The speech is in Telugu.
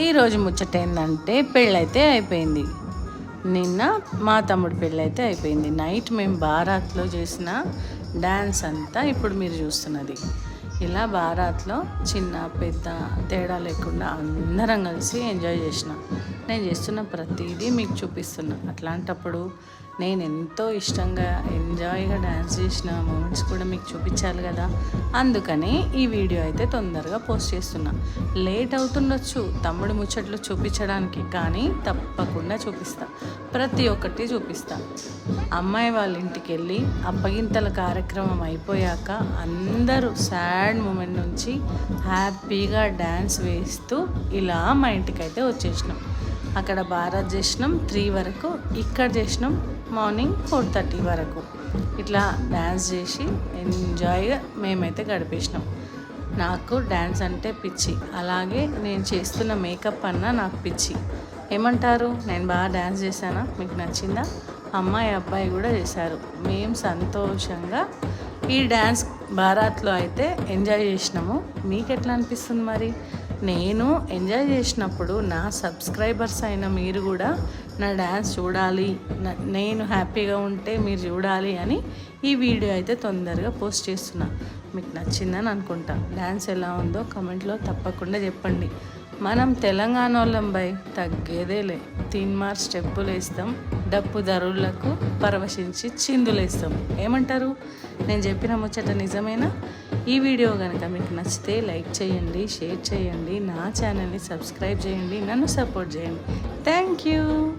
ఈరోజు ముచ్చట ఏంటంటే పెళ్ళైతే అయిపోయింది. నిన్న మా తమ్ముడు పెళ్ళైతే అయిపోయింది. నైట్ మేము బారాత్లో చేసిన డ్యాన్స్ అంతా ఇప్పుడు మీరు చూస్తున్నది. ఇలా బారాత్లో చిన్న పెద్ద తేడా లేకుండా అందరం కలిసి ఎంజాయ్ చేసినాం. నేను చేస్తున్న ప్రతిదీ మీకు చూపిస్తున్నా. అట్లాంటప్పుడు నేను ఎంతో ఇష్టంగా ఎంజాయ్గా డ్యాన్స్ చేసిన మూమెంట్స్ కూడా మీకు చూపించాలి కదా? అందుకని ఈ వీడియో అయితే తొందరగా పోస్ట్ చేస్తున్నా. లేట్ అవుతుండొచ్చు తమ్ముడు ముచ్చట్లు చూపించడానికి కానీ తప్పకుండా చూపిస్తా. ప్రతి ఒక్కటి చూపిస్తా. అమ్మాయి వాళ్ళ ఇంటికి వెళ్ళి అప్పగింతల కార్యక్రమం అయిపోయాక అందరూ సాడ్ మూమెంట్ నుంచి హ్యాపీగా డ్యాన్స్ వేస్తూ ఇలా మా ఇంటికి అయితే వచ్చేసినాం. అక్కడ భారత్ చేసినాం త్రీ వరకు ఇక్కడ చేసినాం మార్నింగ్ ఫోర్ థర్టీ వరకు. ఇట్లా డ్యాన్స్ చేసి ఎంజాయ్గా మేమైతే గడిపేసినాం. నాకు డ్యాన్స్ అంటే పిచ్చి. అలాగే నేను చేస్తున్న మేకప్ అన్న నాకు పిచ్చి. ఏమంటారు? నేను బాగా డ్యాన్స్ చేశానా? మీకు నచ్చిందా? అమ్మాయి అబ్బాయి కూడా చేశారు. మేము సంతోషంగా ఈ డ్యాన్స్ భారత్లో అయితే ఎంజాయ్ చేసినాము. మీకు ఎట్లా అనిపిస్తుంది మరి? నేను ఎంజాయ్ చేసినప్పుడు నా సబ్స్క్రైబర్స్ అయిన మీరు కూడా నా డ్యాన్స్ చూడాలి నా- నేను హ్యాపీగా ఉంటే మీరు చూడాలి అని ఈ వీడియో అయితే తొందరగా పోస్ట్ చేస్తున్నాను మీకు నచ్చిందని అనుకుంటా. డ్యాన్స్ ఎలా ఉందో కమెంట్లో తప్పకుండా చెప్పండి. మనం తెలంగాణ వాళ్ళం బై తగ్గేదేలే. తిన్మార్ స్టెప్పులు వేస్తాం డప్పు ధరులకు పరవశించి చిందులు వేస్తాం. ఏమంటారు? నేను చెప్పిన ముచ్చట నిజమేనా? ఈ వీడియో కనుక మీకు నచ్చితే లైక్ చేయండి షేర్ చేయండి నా ఛానల్ని సబ్స్క్రైబ్ చేయండి నన్ను సపోర్ట్ చేయండి. Thank you.